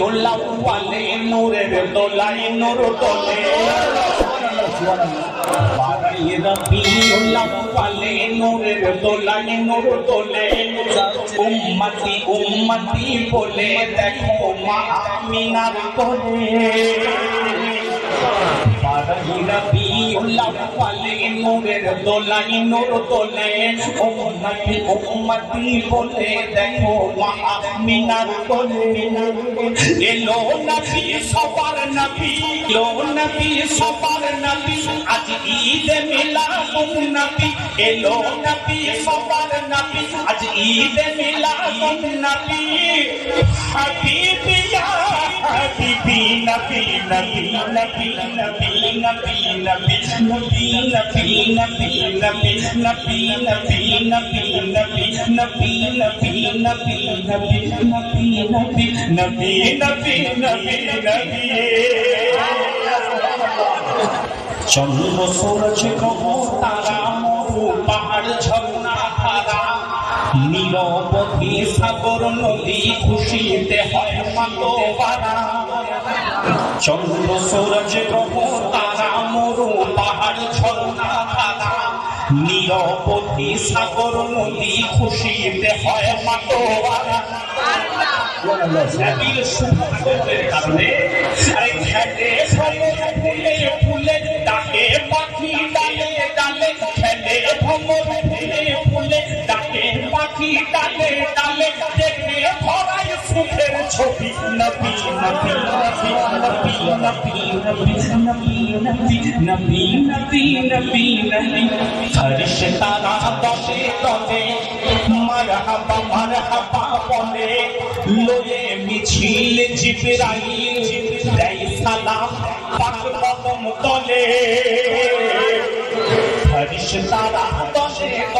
OLA ওয়ালে নূরের দোলায় নূর তোলে উম্মতি উম্মতি বলে দেখো মা আমিনার কোলে বারহি রবি উল্লাহ নূরের দোলায় নূর দোলে উম্মতি উম্মতি বলে দেখো মা আমিনার কোলে। এলো নবী, সবার নবী, এলো নবী, সবার নবী, আজ ঈদ মিলাদুন নবী। এলো নবী, সবার নবী, আজ ঈদ মিলাদুন নবী। হাবিবি ইয়া চন্দ্র সূরজ গ্রহ তারা মরু পাহাড় ঝর্ণা ধারা নিরবধি সাগর নদী খুশিতে হয় মাতোয়ারা। চন্দ্র সূরজ গ্রহ তারা মরু পাহাড় ঝর্ণা ধারা নিরবধি সাগর নদী খুশিতে হয় মাতোয়ারা। নবীর সুভাগের ডালে ডালে দেখে ভরাই সুখের ছবি নবী নবী নবী নবী নবী নবী নবী নবী নবী নবী নবী হর্ষ তারা দশে দশে মারহাবা মারহাবা বলে লয়ে মিছিল জিবরাইল দেয় সালাম পাক কদম তলে ফরিশতারা দলে দলে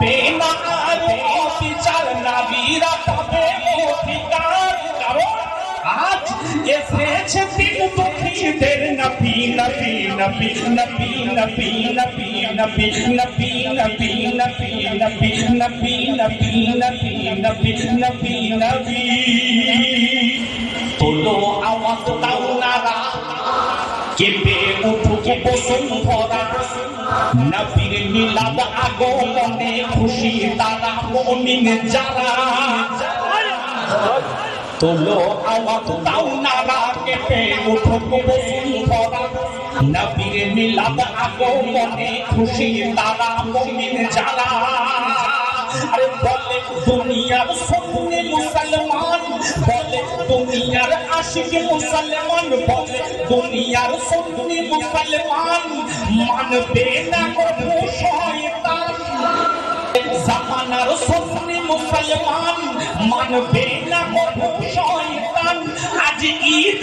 আমার বেনা আর অবিচার নারীরা পাবে অধিকার কারণ আজ এসেছে দিন দুঃখীদের নবী নবী নবী নবী নবী নবী নবী নবী নবী নবী নবী নবী নবী নবী নবী নবী নবী তোলো আওয়াজ দাও নারা কেঁপে উঠুকে বসুন ভরা নবীর মিলাদ আগমনে খুশি, তারা মমিন যারা। তোলো আওয়াজ দাও নারা কেঁপে উঠো কবুল ভরা। নবীর মিলাদ আগমনে খুশি, তারা মমিন যারা। বলে, দুনিয়ার আশিক মুসলমান বলে, দুনিয়ার সুন্নি মুসলমান মানবে না কবু শয়তান। জামানার সুন্নি মুসলমান মানবে না কবু শয়তান। আজ ঈদ